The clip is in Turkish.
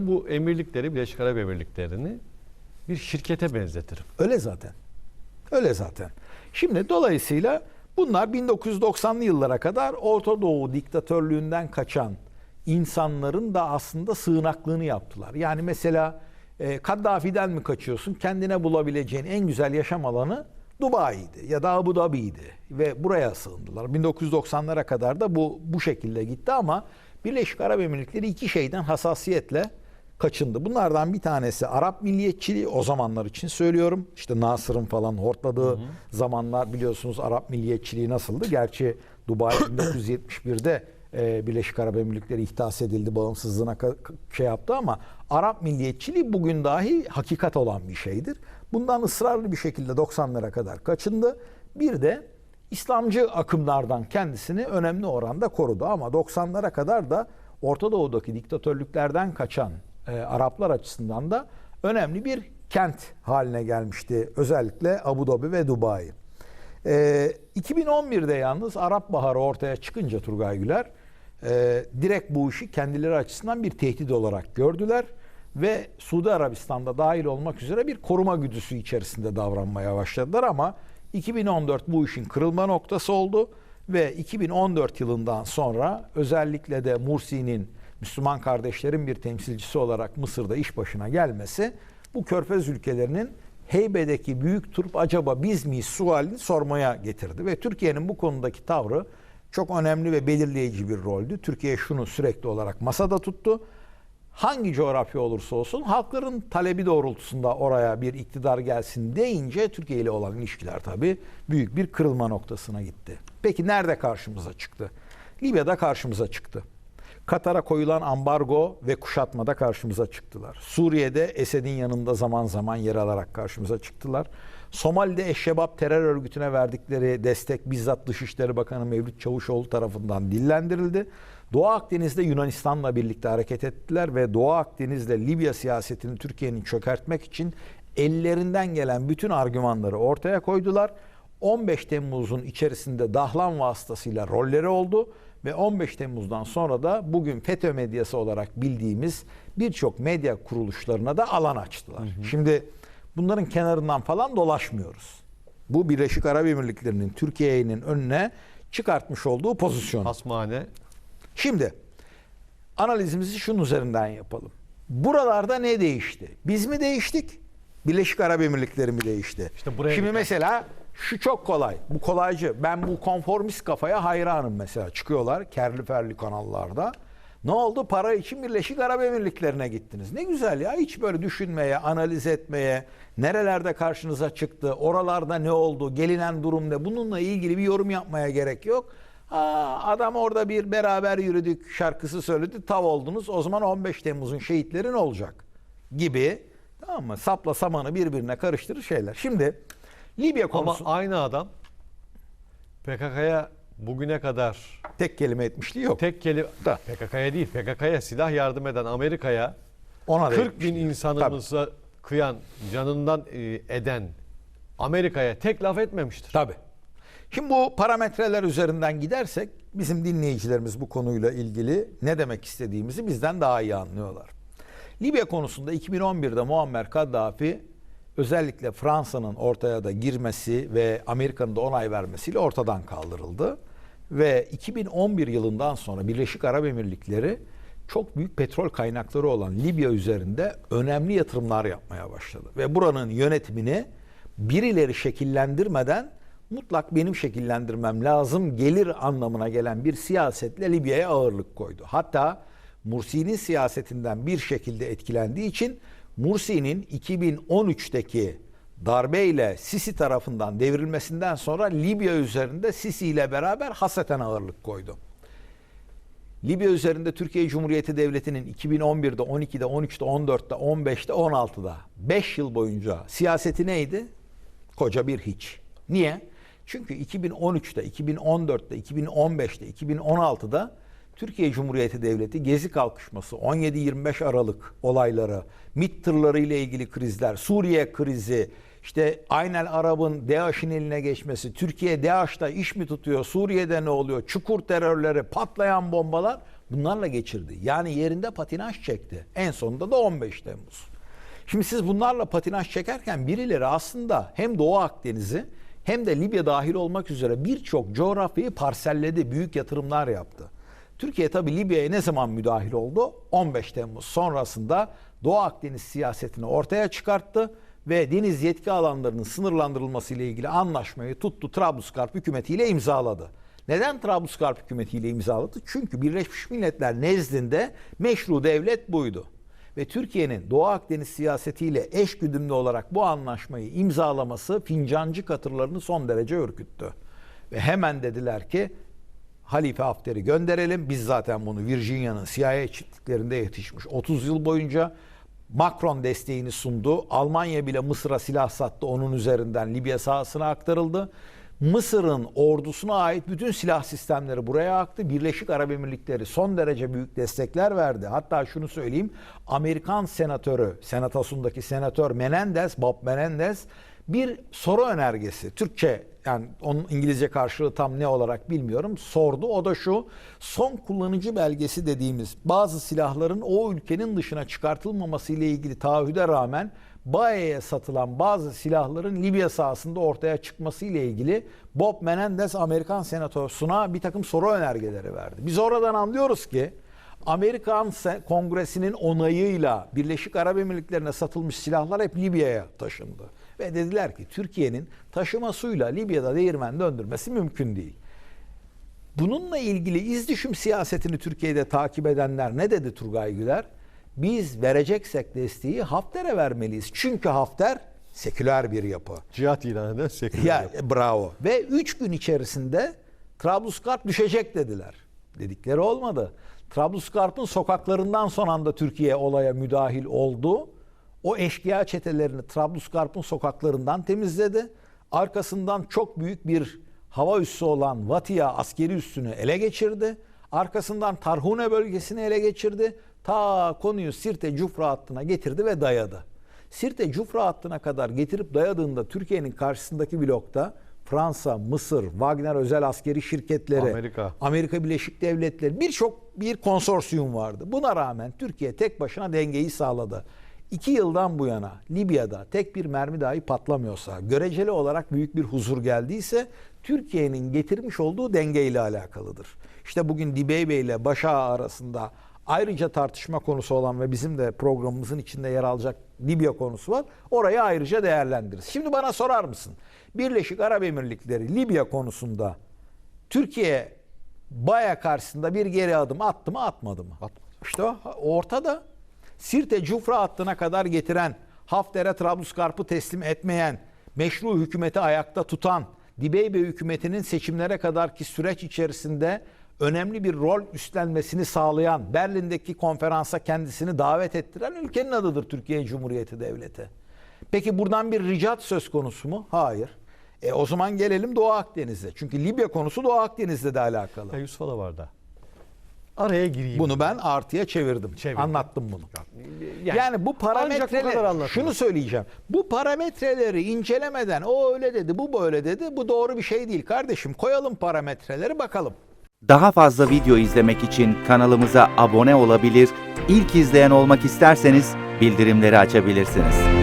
bu emirlikleri, Birleşik Arap Emirlikleri'ni bir şirkete benzetirim. Öyle zaten. Öyle zaten. Şimdi dolayısıyla bunlar 1990'lı yıllara kadar Orta Doğu diktatörlüğünden kaçan insanların da aslında sığınaklığını yaptılar. Yani mesela e, Kaddafi'den mi kaçıyorsun? Kendine bulabileceğin en güzel yaşam alanı Dubai'ydi ya da Abu Dhabi'ydi ve buraya sığındılar. 1990'lara kadar da bu bu şekilde gitti ama Birleşik Arap Emirlikleri iki şeyden hassasiyetle kaçındı. Bunlardan bir tanesi Arap milliyetçiliği o zamanlar için söylüyorum. İşte Nasır'ın falan hortladığı zamanlar biliyorsunuz Arap milliyetçiliği nasıldı? Gerçi Dubai 1971'de e, Birleşik Arap Emirlikleri ihdas edildi, bağımsızlığına şey yaptı ama Arap milliyetçiliği bugün dahi hakikat olan bir şeydir. Bundan ısrarlı bir şekilde 90'lara kadar kaçındı. Bir de İslamcı akımlardan kendisini önemli oranda korudu ama 90'lara kadar da Orta Doğu'daki diktatörlüklerden kaçan e, Araplar açısından da önemli bir kent haline gelmişti. Özellikle Abu Dhabi ve Dubai. E, 2011'de yalnız Arap Baharı ortaya çıkınca Turgay Güler e, direkt bu işi kendileri açısından bir tehdit olarak gördüler ve Suudi Arabistan'da dahil olmak üzere bir koruma güdüsü içerisinde davranmaya başladılar ama 2014 bu işin kırılma noktası oldu ve 2014 yılından sonra özellikle de Mursi'nin Müslüman kardeşlerin bir temsilcisi olarak Mısır'da iş başına gelmesi bu körfez ülkelerinin heybedeki büyük turp acaba biz miyiz sualini sormaya getirdi ve Türkiye'nin bu konudaki tavrı çok önemli ve belirleyici bir roldü. Türkiye şunu sürekli olarak masada tuttu. Hangi coğrafya olursa olsun halkların talebi doğrultusunda oraya bir iktidar gelsin deyince Türkiye ile olan ilişkiler tabii büyük bir kırılma noktasına gitti. Peki nerede karşımıza çıktı? Libya'da karşımıza çıktı. Katar'a koyulan ambargo ve kuşatmada karşımıza çıktılar. Suriye'de Esed'in yanında zaman zaman yer alarak karşımıza çıktılar. Somali'de Eşşebab terör örgütüne verdikleri destek bizzat Dışişleri Bakanı Mevlüt Çavuşoğlu tarafından dillendirildi. Doğu Akdeniz'de Yunanistan'la birlikte hareket ettiler ve Doğu Akdeniz'de Libya siyasetini Türkiye'nin çökertmek için ellerinden gelen bütün argümanları ortaya koydular. 15 Temmuz'un içerisinde Dahlan vasıtasıyla rolleri oldu ve 15 Temmuz'dan sonra da bugün FETÖ medyası olarak bildiğimiz birçok medya kuruluşlarına da alan açtılar. Şimdi bunların kenarından falan dolaşmıyoruz. Bu Birleşik Arap Emirlikleri'nin Türkiye'nin önüne çıkartmış olduğu pozisyon. Hasmane Şimdi analizimizi şunun üzerinden yapalım. Buralarda ne değişti? Biz mi değiştik? Birleşik Arap Emirlikleri mi değişti? İşte buraya Şimdi dikkat. mesela şu çok kolay. Bu kolaycı. Ben bu konformist kafaya hayranım mesela. Çıkıyorlar kerli ferli kanallarda. Ne oldu? Para için Birleşik Arap Emirlikleri'ne gittiniz. Ne güzel ya. Hiç böyle düşünmeye, analiz etmeye, nerelerde karşınıza çıktı, oralarda ne oldu, gelinen durum ne? Bununla ilgili bir yorum yapmaya gerek yok. Aa, adam orada bir beraber yürüdük şarkısı söyledi, tav oldunuz. O zaman 15 Temmuz'un şehitleri ne olacak? Gibi. Tamam mı? Sapla samanı birbirine karıştırır şeyler. Şimdi Libya ama konusu aynı adam PKK'ya bugüne kadar tek kelime etmişliği yok. tek kelime Da. PKK'ya değil PKK'ya silah yardım eden Amerika'ya Ona da 40 bin insanımıza kıyan, canından e, eden Amerika'ya tek laf etmemiştir. Tabii. Şimdi bu parametreler üzerinden gidersek bizim dinleyicilerimiz bu konuyla ilgili ne demek istediğimizi bizden daha iyi anlıyorlar. Libya konusunda 2011'de Muammer Kaddafi özellikle Fransa'nın ortaya da girmesi ve Amerika'nın da onay vermesiyle ortadan kaldırıldı. Ve 2011 yılından sonra Birleşik Arap Emirlikleri çok büyük petrol kaynakları olan Libya üzerinde önemli yatırımlar yapmaya başladı. Ve buranın yönetimini birileri şekillendirmeden mutlak benim şekillendirmem lazım gelir anlamına gelen bir siyasetle Libya'ya ağırlık koydu. Hatta Mursi'nin siyasetinden bir şekilde etkilendiği için Mursi'nin 2013'teki darbeyle Sisi tarafından devrilmesinden sonra Libya üzerinde Sisi ile beraber haseten ağırlık koydu. Libya üzerinde Türkiye Cumhuriyeti Devleti'nin 2011'de, 12'de, 13'te, 14'te, 15'te, 16'da 5 yıl boyunca siyaseti neydi? Koca bir hiç. Niye? Çünkü 2013'te, 2014'te, 2015'te, 2016'da Türkiye Cumhuriyeti Devleti gezi kalkışması, 17-25 Aralık olayları, MİT tırları ilgili krizler, Suriye krizi, işte Aynel Arab'ın DAEŞ'in eline geçmesi, Türkiye DAEŞ'ta iş mi tutuyor, Suriye'de ne oluyor, çukur terörleri, patlayan bombalar Bunlarla geçirdi. Yani yerinde patinaj çekti. En sonunda da 15 Temmuz. Şimdi siz bunlarla patinaj çekerken birileri aslında hem Doğu Akdeniz'i hem de Libya dahil olmak üzere birçok coğrafyayı parselledi, büyük yatırımlar yaptı. Türkiye tabi Libya'ya ne zaman müdahil oldu? 15 Temmuz sonrasında Doğu Akdeniz siyasetini ortaya çıkarttı ve deniz yetki alanlarının sınırlandırılması ile ilgili anlaşmayı tuttu Trablusgarp hükümetiyle imzaladı. Neden Trablusgarp hükümetiyle imzaladı? Çünkü Birleşmiş Milletler nezdinde meşru devlet buydu. Ve Türkiye'nin Doğu Akdeniz siyasetiyle eş güdümlü olarak bu anlaşmayı imzalaması fincancı katırlarını son derece ürküttü. Ve hemen dediler ki Halife Hafter'i gönderelim. Biz zaten bunu Virginia'nın CIA çiftliklerinde yetişmiş 30 yıl boyunca Macron desteğini sundu. Almanya bile Mısır'a silah sattı. Onun üzerinden Libya sahasına aktarıldı. Mısır'ın ordusuna ait bütün silah sistemleri buraya aktı. Birleşik Arap Emirlikleri son derece büyük destekler verdi. Hatta şunu söyleyeyim. Amerikan senatörü, senatosundaki senatör Menendez, Bob Menendez bir soru önergesi. Türkçe yani onun İngilizce karşılığı tam ne olarak bilmiyorum. Sordu. O da şu. Son kullanıcı belgesi dediğimiz bazı silahların o ülkenin dışına çıkartılmaması ile ilgili taahhüde rağmen BAE'ye satılan bazı silahların Libya sahasında ortaya çıkması ile ilgili Bob Menendez Amerikan senatosuna bir takım soru önergeleri verdi. Biz oradan anlıyoruz ki Amerikan Kongresi'nin onayıyla Birleşik Arap Emirlikleri'ne satılmış silahlar hep Libya'ya taşındı. Ve dediler ki Türkiye'nin taşıma suyla Libya'da değirmen döndürmesi mümkün değil. Bununla ilgili iz düşüm siyasetini Türkiye'de takip edenler ne dedi Turgay Güler? Biz vereceksek desteği Hafter'e vermeliyiz. Çünkü Hafter seküler bir yapı. Cihat ilan eden seküler Ya yapı. bravo. Ve 3 gün içerisinde Trablusgarp düşecek dediler. Dedikleri olmadı. Trablusgarp'ın sokaklarından son anda Türkiye olaya müdahil oldu. O eşkıya çetelerini Trablusgarp'ın sokaklarından temizledi. Arkasından çok büyük bir hava üssü olan Vatia askeri üssünü ele geçirdi. Arkasından Tarhune bölgesini ele geçirdi. Ta konuyu Sirte Cufra hattına getirdi ve dayadı. Sirte Cufra hattına kadar getirip dayadığında Türkiye'nin karşısındaki blokta Fransa, Mısır, Wagner özel askeri şirketleri, Amerika. Amerika Birleşik Devletleri birçok bir konsorsiyum vardı. Buna rağmen Türkiye tek başına dengeyi sağladı. İki yıldan bu yana Libya'da tek bir mermi dahi patlamıyorsa, göreceli olarak büyük bir huzur geldiyse Türkiye'nin getirmiş olduğu dengeyle alakalıdır. İşte bugün Dibeybe ile Başa arasında ayrıca tartışma konusu olan ve bizim de programımızın içinde yer alacak Libya konusu var. Orayı ayrıca değerlendiririz. Şimdi bana sorar mısın? Birleşik Arap Emirlikleri Libya konusunda Türkiye baya karşısında bir geri adım attı mı atmadı mı? Atmadı. İşte ortada. Sirte Cufra hattına kadar getiren, Hafter'e Trablusgarp'ı teslim etmeyen, meşru hükümeti ayakta tutan, Dibeybe hükümetinin seçimlere kadarki süreç içerisinde önemli bir rol üstlenmesini sağlayan, Berlin'deki konferansa kendisini davet ettiren ülkenin adıdır Türkiye Cumhuriyeti Devleti. Peki buradan bir ricat söz konusu mu? Hayır. E o zaman gelelim Doğu Akdeniz'e. Çünkü Libya konusu Doğu Akdeniz'le de alakalı. Ya Yusuf Alavar'da. Araya gireyim. Bunu ben artıya çevirdim. Çevirdin. Anlattım bunu. Yani Yani, bu ancak bu kadar parametreler anlatılır. şunu söyleyeceğim. Bu parametreleri incelemeden o öyle dedi, bu böyle dedi. Bu doğru bir şey değil kardeşim. Koyalım parametreleri bakalım. Daha fazla video izlemek için kanalımıza abone olabilir, ilk izleyen olmak isterseniz bildirimleri açabilirsiniz.